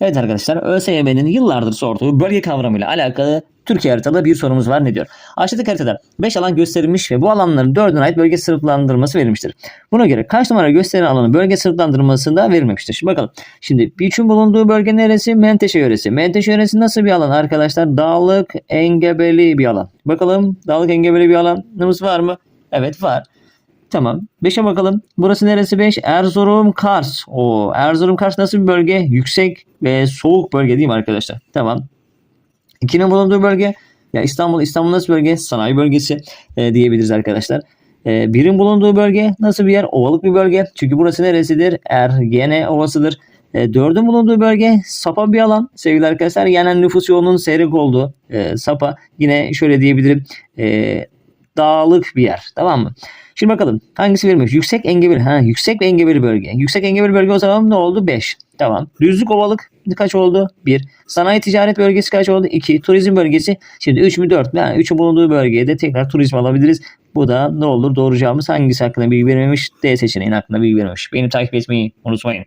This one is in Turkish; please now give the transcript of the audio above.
Evet arkadaşlar ÖSYM'nin yıllardır sorduğu bölge kavramıyla alakalı Türkiye haritalı bir sorumuz var ne diyor? Aşağıdaki haritada 5 alan gösterilmiş ve bu alanların 4'üne ait bölge sınıflandırması verilmiştir. Buna göre kaç numara gösterilen alanın bölge sınıflandırmasında verilmemiştir. Şimdi bakalım. Şimdi Biç'in bulunduğu bölge neresi? Menteşe yöresi. Menteşe yöresi nasıl bir alan arkadaşlar? Dağlık, engebeli bir alan. Bakalım dağlık, engebeli bir alanımız var mı? Evet var. Tamam. 5'e bakalım. Burası neresi 5? Erzurum Kars. O Erzurum Kars nasıl bir bölge? Yüksek ve soğuk bölge değil mi arkadaşlar? Tamam. 2'nin bulunduğu bölge ya İstanbul İstanbul nasıl bölge? Sanayi bölgesi e, diyebiliriz arkadaşlar. E, birin bulunduğu bölge nasıl bir yer? Ovalık bir bölge. Çünkü burası neresidir? Ergene Ovası'dır. E, dördün bulunduğu bölge Sapa bir alan sevgili arkadaşlar. Yani nüfus yoğunluğunun seyrek olduğu e, Sapa. Yine şöyle diyebilirim. E, dağlık bir yer. Tamam mı? Şimdi bakalım hangisi verilmiş? Yüksek engebeli. Ha, yüksek ve engebeli bölge. Yüksek engebeli bölge o zaman ne oldu? 5. Tamam. Düzlük ovalık kaç oldu? 1. Sanayi ticaret bölgesi kaç oldu? 2. Turizm bölgesi. Şimdi 3 mü 4 mü? Yani 3'ün bulunduğu bölgeye de tekrar turizm alabiliriz. Bu da ne olur? Doğru cevabımız hangisi hakkında bilgi verilmemiş? D seçeneğinin hakkında bilgi verilmemiş. Beni takip etmeyi unutmayın.